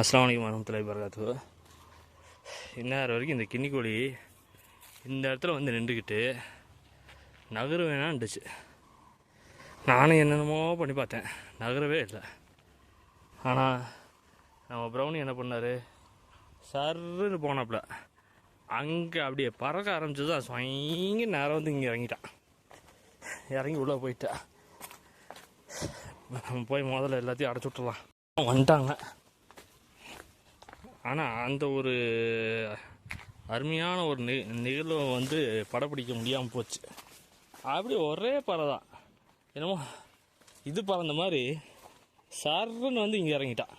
அஸ்லாம் வலைக்கம் வரமத்துலாய் வரகாத்து இந்நேரம் வரைக்கும் இந்த கின்னிக்கோழி இந்த இடத்துல வந்து நின்றுக்கிட்டு நகரு வேணான்டுச்சு நானும் என்னென்னமோ பண்ணி பார்த்தேன். நகரவே இல்லை. ஆனால் நம்ம ப்ரௌனி என்ன பண்ணார்? சர்ன்னு போனாப்புல. அங்கே அப்படியே பறக்க ஆரம்பிச்சது ஸ்வங்க நேரம் வந்து இங்கே இறங்கிட்டான். இறங்கி உள்ளே போயிட்டா. நம்ம போய் முதல்ல எல்லாத்தையும் அடைச்சி விட்டுலாம் வந்துட்டாங்க. ஆனால் அந்த ஒரு அருமையான ஒரு நி நிகழ்வை வந்து படப்பிடிக்க முடியாமல் போச்சு. அப்படி ஒரே பறை தான். என்னமோ இது பறந்த மாதிரி சர்ன்னு வந்து இங்கே இறங்கிட்டான்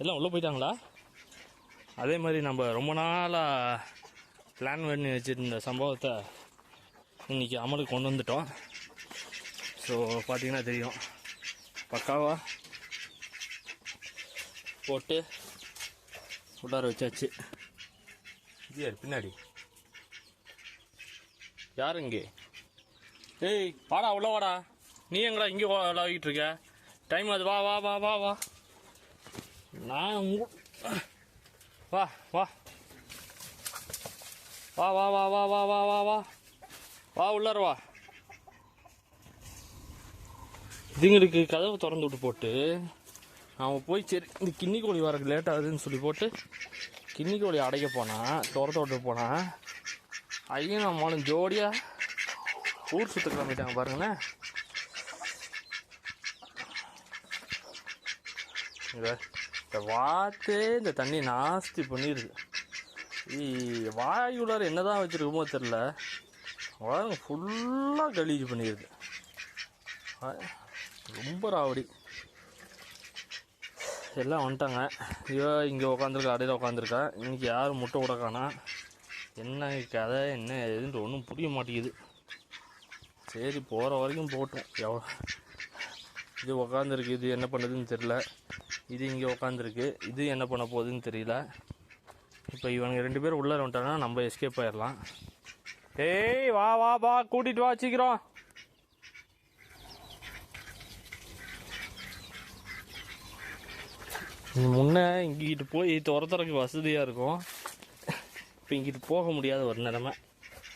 எல்லாம் உள்ளே போயிட்டாங்களா? அதே மாதிரி நம்ம ரொம்ப நாளாக பிளான் பண்ணி வச்சுருந்த சம்பவத்தை இன்றைக்கி அமலுக்கு கொண்டு வந்துட்டோம். ஸோ பார்த்தீங்கன்னா தெரியும். பக்காவா போட்டு உள்ளார வச்சாச்சு. இது யார் பின்னாடி. யார் இங்கே? ஏய் வாடா உள்ள வாடா. நீ எங்கடா இங்கே விளாகிட்டு இருக்க? டைம் அது வா வா வா வா வா. நான் வா வா. வா வா வா வா வா வா வா வா. வா உள்ளார வா. இதுங்களுக்கு கதவை திறந்து விட்டு போட்டு அவன் போய் சரி இந்த கிண்ணி கோழி வரக்கு லேட் ஆகுதுன்னு சொல்லி போட்டு கிண்ணி கோழி அடைக்க போனான் துரத்த விட்டு போனான். ஐயன் நம்மளும் ஜோடியாக ஊர் சுத்த கிளம்பிட்டாங்க பாருங்களேன். இத இந்த வாத்தே இந்த தண்ணி நாஸ்தி பண்ணிடுது ஈ என்ன என்னதான் வச்சிருக்குமோ தெரில பாருங்க ஃபுல்லாக கலீஜ் பண்ணிடுது ரொம்ப ராவடி. எல்லாம் வந்துட்டாங்க. ஐயோ இங்கே உட்காந்துருக்கா அடையில் உட்காந்துருக்கா இன்னைக்கு யாரும் முட்டை கூட காணா? என்ன கதை என்ன எதுன்ட்டு ஒன்றும் புரிய மாட்டேங்குது. சரி போகிற வரைக்கும் போட்டோம் எவ்வளோ இது உக்காந்துருக்கு இது என்ன பண்ணுதுன்னு தெரில இது இங்கே உக்காந்துருக்கு இது என்ன பண்ண போகுதுன்னு தெரியல. இப்போ இவனுங்க ரெண்டு பேரும் உள்ளே வந்துட்டாங்கன்னா நம்ம எஸ்கேப் ஆயிடலாம் ஏய் வா வா வா கூட்டிகிட்டு வா சீக்கிரம். முன்னே இங்கிட்டு போய் துரத்துறதுக்கு வசதியாக இருக்கும். இப்போ இங்கிட்டு போக முடியாத ஒரு நிலமை.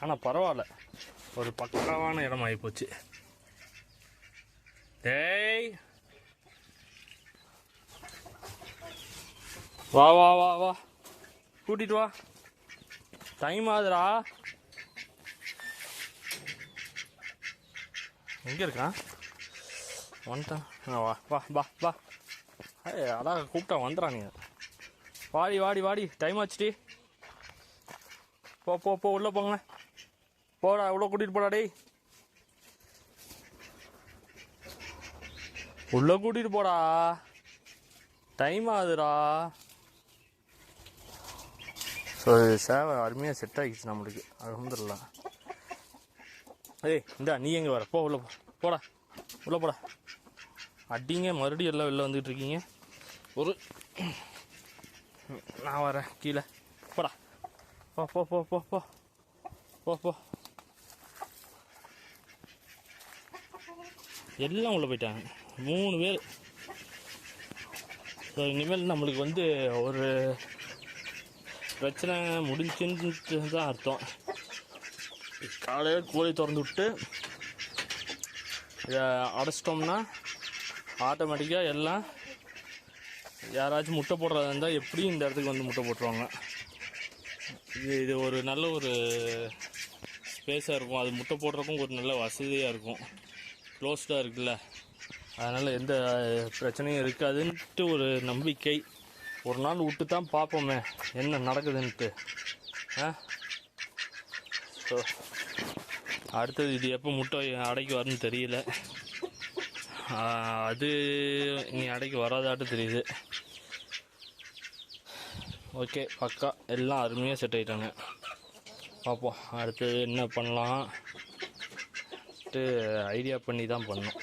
ஆனால் பரவாயில்ல. ஒரு பக்காவான இடம் ஆகிப்போச்சு டேய். வா வா வா வா. கூட்டிட்டு வா. டைம் ஆகுதுடா. எங்கே இருக்கான்? வந்துட்டான். வா வா வா வா. ஏய் அதான் கூப்பிட்டா வந்துடுறானுங்க வாடி வாடி வாடி டைம் ஆச்சுடி. போ போ போ உள்ளே போங்க. போடா உள்ள கூட்டிகிட்டு போடா டேய். உள்ள கூட்டிகிட்டு போடா. டைம் ஆகுதுடா. ஸோ சேவை அருமையாக செட் ஆகிடுச்சு நம்மளுக்கு. அலமதுல்லா ஏய் இந்தா நீ எங்கே வர? போ உள்ள போ. போடா உள்ள போடா. அடிங்க மறுபடியும் எல்லாம் வெளில வந்துட்டு இருக்கீங்க. ஒரு நான் வரேன் கீழே. போடா. போ போ போ போ போ. போ போ. எல்லாம் உள்ள போயிட்டாங்க. மூணு பேர். ஸோ இனிமேல் நம்மளுக்கு வந்து ஒரு பிரச்சனை முடிஞ்சுன்னு தான் அர்த்தம். காலையில் கோழி திறந்து விட்டு இதை அடைச்சிட்டோம்னா ஆட்டோமேட்டிக்காக எல்லாம் யாராச்சும் முட்டை போடுறதா இருந்தால் எப்படியும் இந்த இடத்துக்கு வந்து முட்டை போட்டுருவாங்க. இது இது ஒரு நல்ல ஒரு ஸ்பேஸாக இருக்கும். அது முட்டை போடுறதுக்கும் ஒரு நல்ல வசதியாக இருக்கும். க்ளோஸ்டாக இருக்குல்ல. அதனால் எந்த பிரச்சனையும் இருக்காதுன்ட்டு ஒரு நம்பிக்கை. ஒரு நாள் விட்டு தான் பார்ப்போமே என்ன நடக்குதுன்ட்டு. ஆ? ஸோ அடுத்தது இது எப்போ முட்டை அடைக்கு வரும்னு தெரியல. அது இங்கே அடைக்கு வராதாட்டு தெரியுது. ஓகே பக்கா எல்லாம் அருமையாக செட் ஆகிட்டாங்க பார்ப்போம் அடுத்தது என்ன பண்ணலாம்? ஐடியா பண்ணி தான் பண்ணோம்